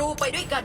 รูไปด้วยกัน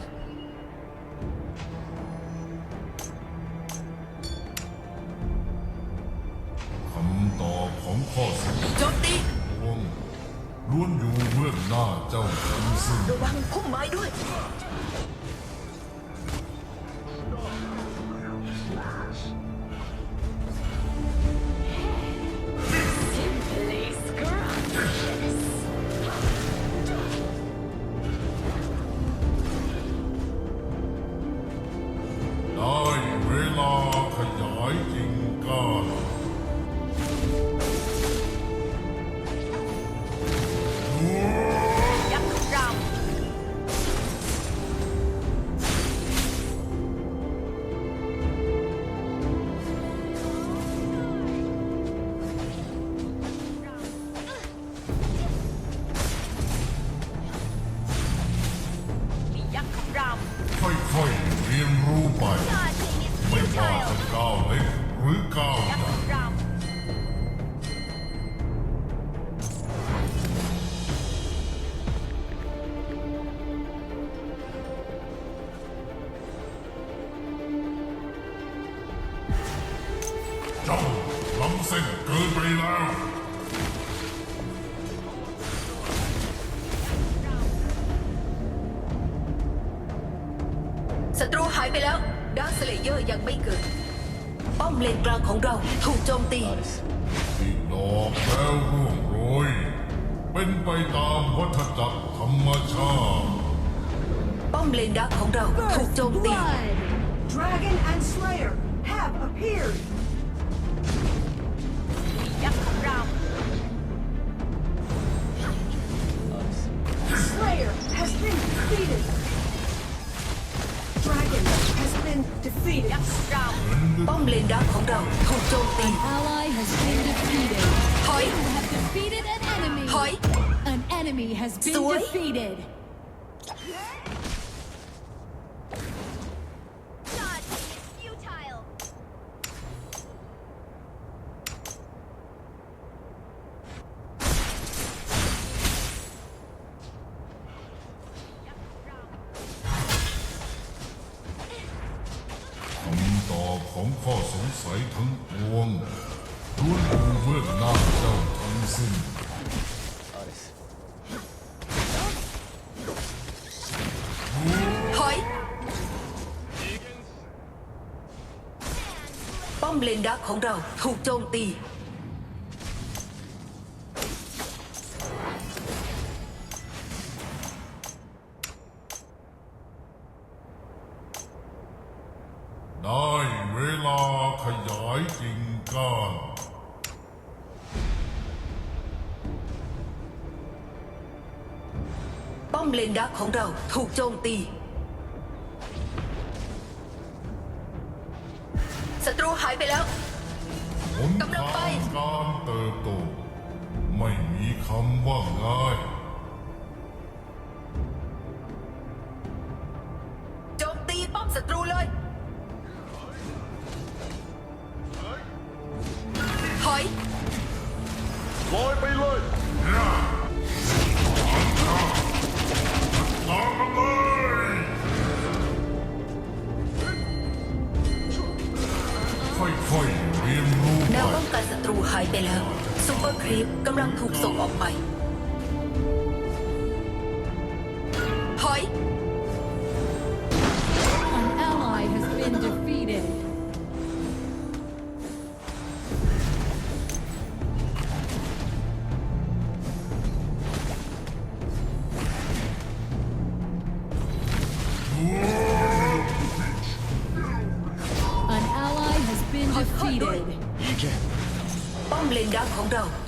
ศัตรูหายไปแล้วดาร์คสเลเยอร์ยังไม่เกิด ป้อมเลนกลางของเราถูกโจมตี ที่ดอกแล้วร่วงโรย เป็นไปตามวัฏจักรธรรมชาติ ป้อมเลนดักของเราถูก First โจมตี blood! Dragon and Slayer have appeared! ป้อมเลนดักของเราถูกโจมตี ally has been defeated. ถอย You have defeated an enemy. ถอย An enemy has been Soy. defeated. ของข้อสงสัยทั้งปวงล้วนอยู่เบื้องหน้าเจ้าทั้งสิ้น ถอย ป้อมเลนดักของเราถูกโจมตี ได้เว ลาขยายกิ่งก้านป้อมเลนดักของเราถูกโจมตี ศัตรูหายไปแล้ว หนกำลัทางงไปการเติบโต ไม่มีคำว่าง่าย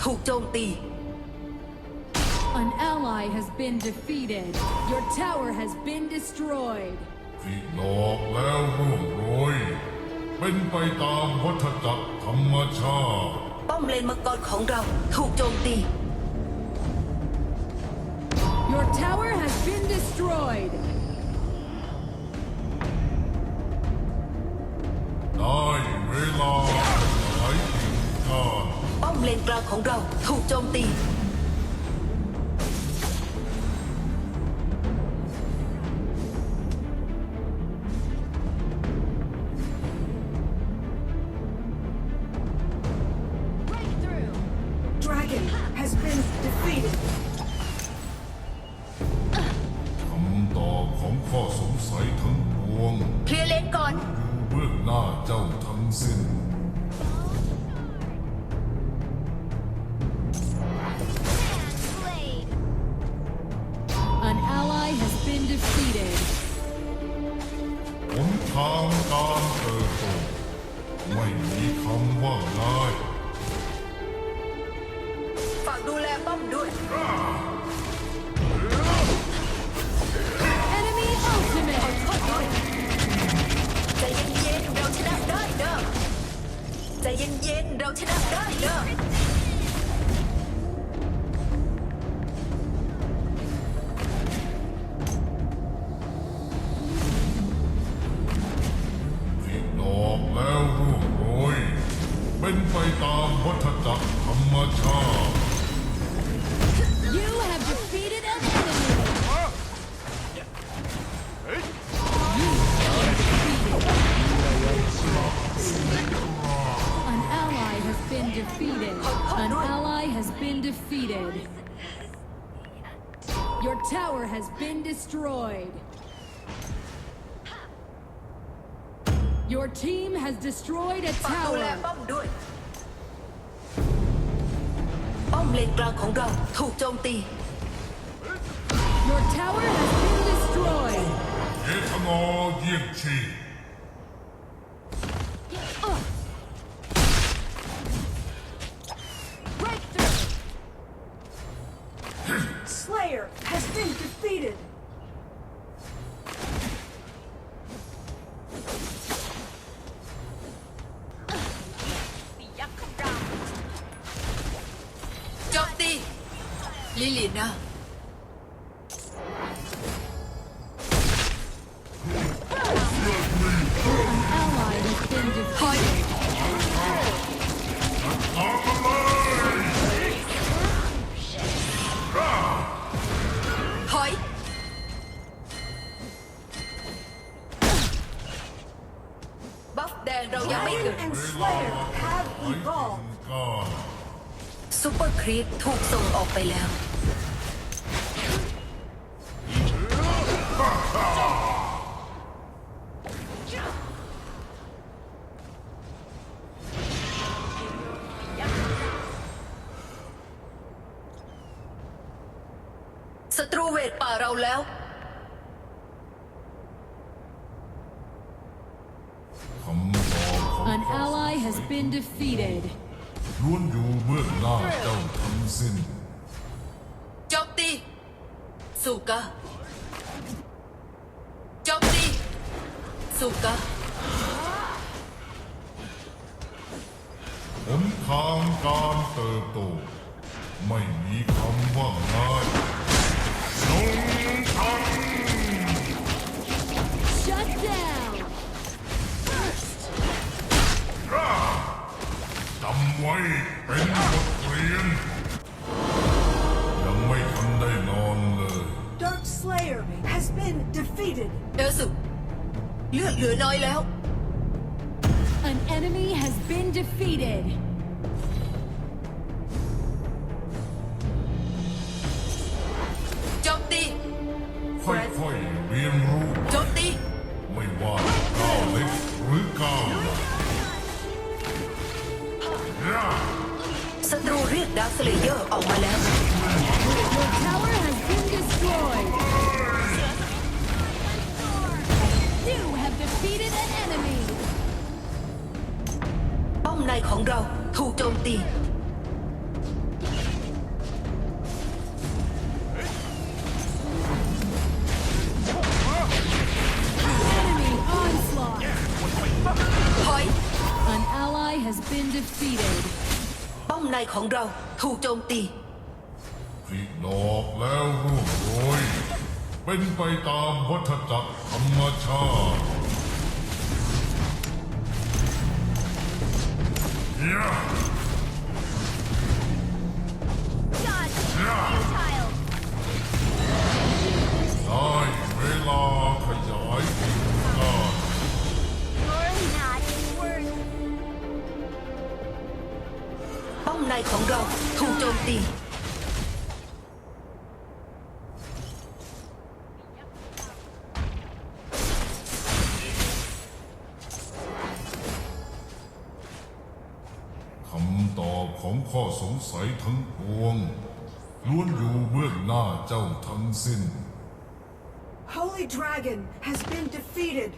ถูกโจมตี An ally has been defeated. Your tower has been destroyed. ที่หลอกแล้วร่วงโรยเป็นไปตามวัฏจักรธรรมชาติ ป้อมเลนมังกรของเราถูกโจมตี Your tower has been destroyed. ได้เวลาขยายกิ่งก้านป้ องเลนกลางของเราถูกโจมตี Dragon has been defeated. ย็นๆเ has been destroyed. Your team has destroyed a ฝากดูแล tower. ป้อมด้วย ป้อมเลนกลางของเราถูกโจมตี Your tower has been destroyed. เอทนอเยี่ยงชี ถอย defeated. ถอย บัฟแดงเรายังไม่ Dragon เกิด and Slayer have ไอ้ evolved. กาซูเปอร์ครีปถูกส่งออกไปแล้ว ศัตรูเวทป่าเราแล้ว คำตอบของ An ally has been defeated. ล้วนอยู่เบื้องหน้าเจ้าทั้งสิ้น โจมตีสุกะโจมตีสุกะหนทางการเติบโต ไม่มีคำว่าง่าย down. ำจำไว้เป็นบทเรียน ยังไม่ทันได้นอนเลย Dark Slayer has been defeated. เอลสุเลือดเหลือน้อยแล้ว An enemy has been defeated. ศัตรูเรียกดาร์คเลเยอร์ออกมาแล้ว Your tower has been destroyed. You have defeated an enemy. ป้อมในของเราถูกโจมตี ในของเราถูกโจมตีผลิดอกแล้วร่วงโรยเป็นไปตามวัฏจักรธรรมชาติย่า อยู่เบื้องหน้าเจ้าทั้งสิ้น Holy Dragon has been defeated.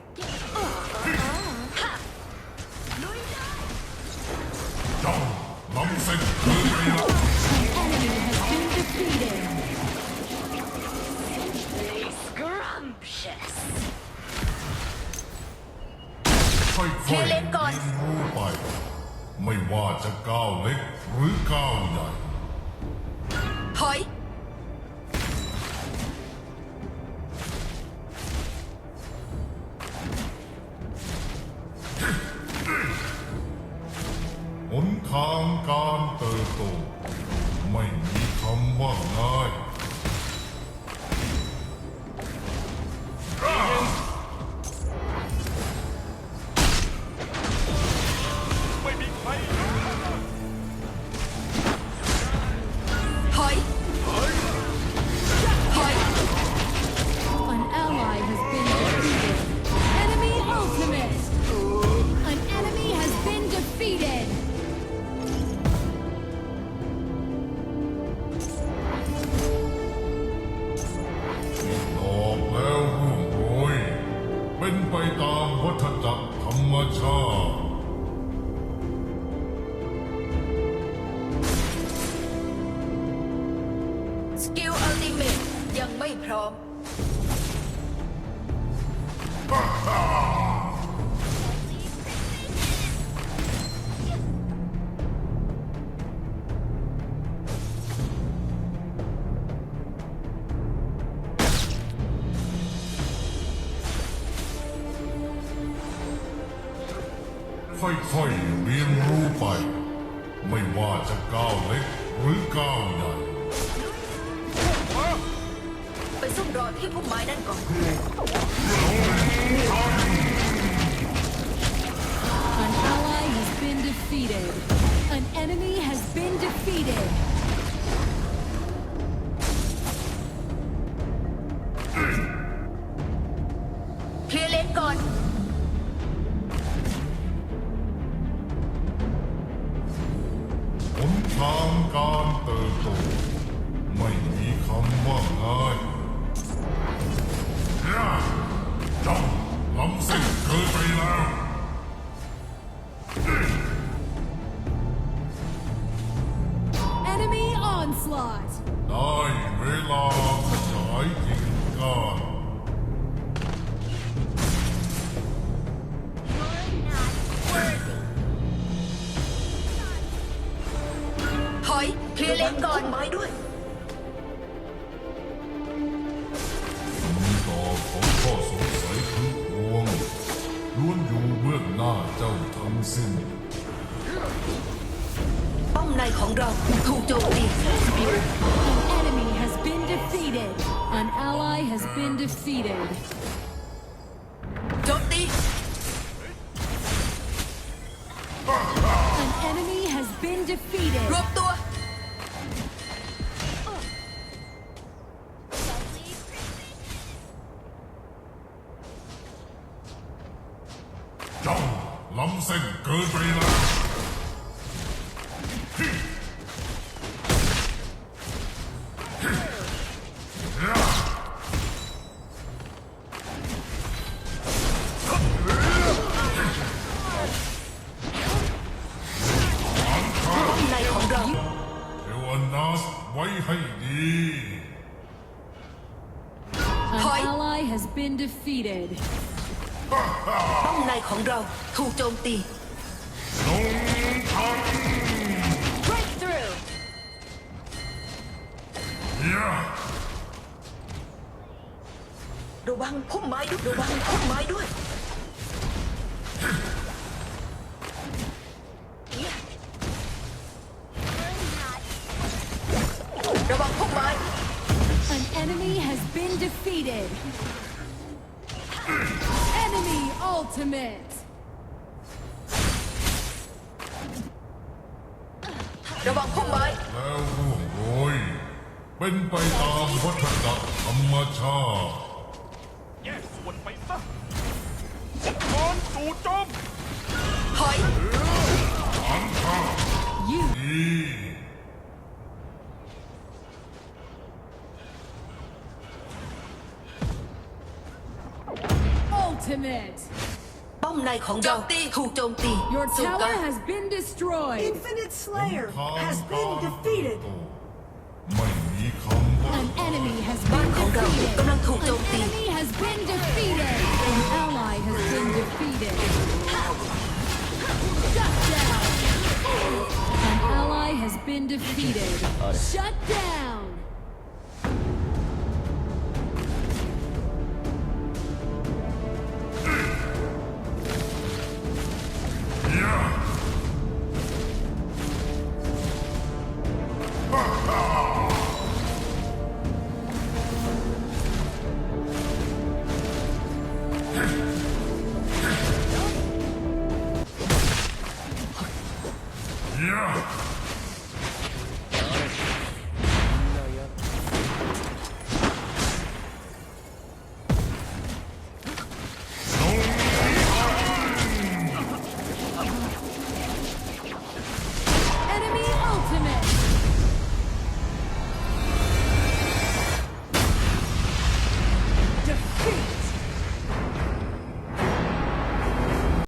เจ้าล้ำเส้นเกินไปแล้ว Enemy has been defeated. Scrumptious. ค่อยๆเทเลนก่อนเรียนรู้ไป ไม่ว่าจะก้าวเล็กหรือก้าวใหญ่ ถอย ค่อยๆเรียนรู้ไป ไม่ว่าจะก้าวเล็กหรือก้าวใหญ่ไปซุ่มรอที่พุ่มไม้นั่นก่อน onslaught. ได้เวลาขยายกิ่งก้านถอยเคลียร์เลนก่อนไม้ด้วย ในของเราถูกโจมตี An enemy has been defeated. An ally has been defeated. โจมตี An enemy has been defeated. รวมตัว เจ้าล้ำเส้นเกินไปแ has been defeated. ป้อมในของเราถูกโจมตี ลงทัน Breakthrough. ย่าระวังพุ่มไม้ด้วยระวังพุ่มไม้ด้วยระวังพุ่มไม้ An enemy has been defeated. Enemy ultimate. ระวังพุ่มไม้แล้วร่วงโรยเป็นไปตามวัฏจักรธรรมชาติแยกส่วนไปซะองค์กรจู่โจมถอยอันข้า ultimate. ป้อมในของเราถูกโจมตี Your สุกา tower has been destroyed. Infinite Slayer ทาง has กลา been ง defeated. ไม่มีคำว่า An enemy has บ้าน been ของเรา defeated. กำลังถูกโจม An ตี enemy has been defeated. An ally has been defeated. Shut down. An ally has been defeated. Shut down. Yeah.